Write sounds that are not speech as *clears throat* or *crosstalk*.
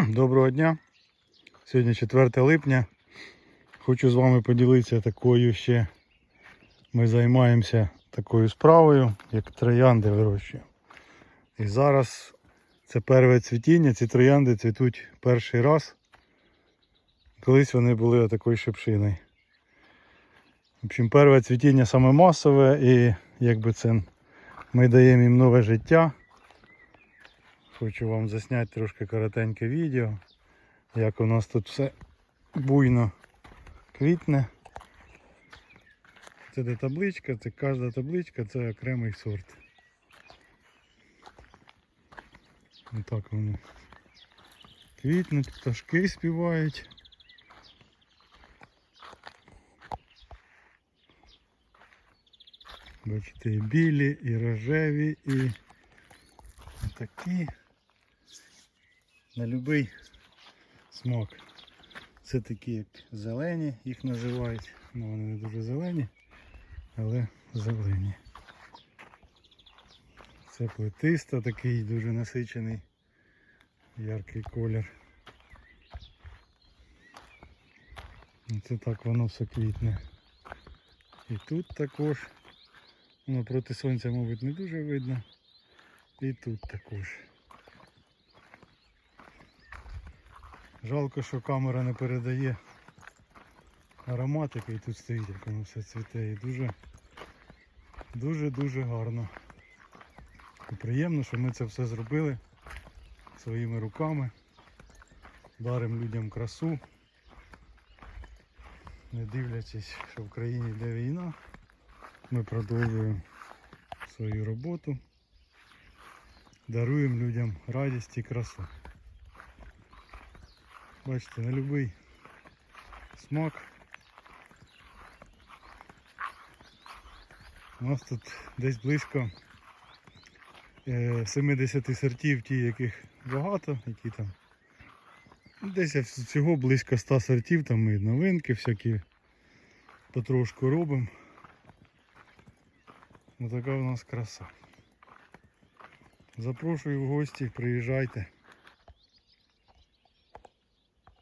*clears throat* Доброго дня. Сьогодні 4 липня. Хочу з вами поділитися такою ще. Ми займаємося такою справою, як троянди вирощуємо. І зараз це перве цвітіння, ці троянди цвітуть перший раз. Колись вони були отакою шипшиною. В общем, перше цвітіння саме масове і якби це ми даємо їм нове життя. Хочу вам засняти трошки коротеньке відео, як у нас тут все буйно квітне. Це де табличка, це кожна табличка, це окремий сорт. Отак воно. Квітнуть, пташки співають. Бачите, і білі, і рожеві, і такі на будь-який смак. Це такі як зелені, їх називають. Ну вони не дуже зелені, але зелені. Це плетиста, такий дуже насичений, яркий колір. Це так воно все квітне. І тут також. Воно проти сонця, мабуть, не дуже видно. І тут також. Жалко, що камера не передає аромат, який тут стоїть, як воно все цвіте. І дуже дуже-дуже гарно. І приємно, що ми це все зробили своїми руками. Даримо людям красу. Не дивлячись, що в країні йде війна, ми продовжуємо свою роботу. Даруємо людям радість і красу. Бачите, на будь-який смак. У нас тут десь близько е, 70 сортів, ті, яких багато, які там. Десь всього близько 100 сортів, там ми новинки всякі потрошку робимо. Ось така у нас краса. Запрошую в гості, приїжджайте.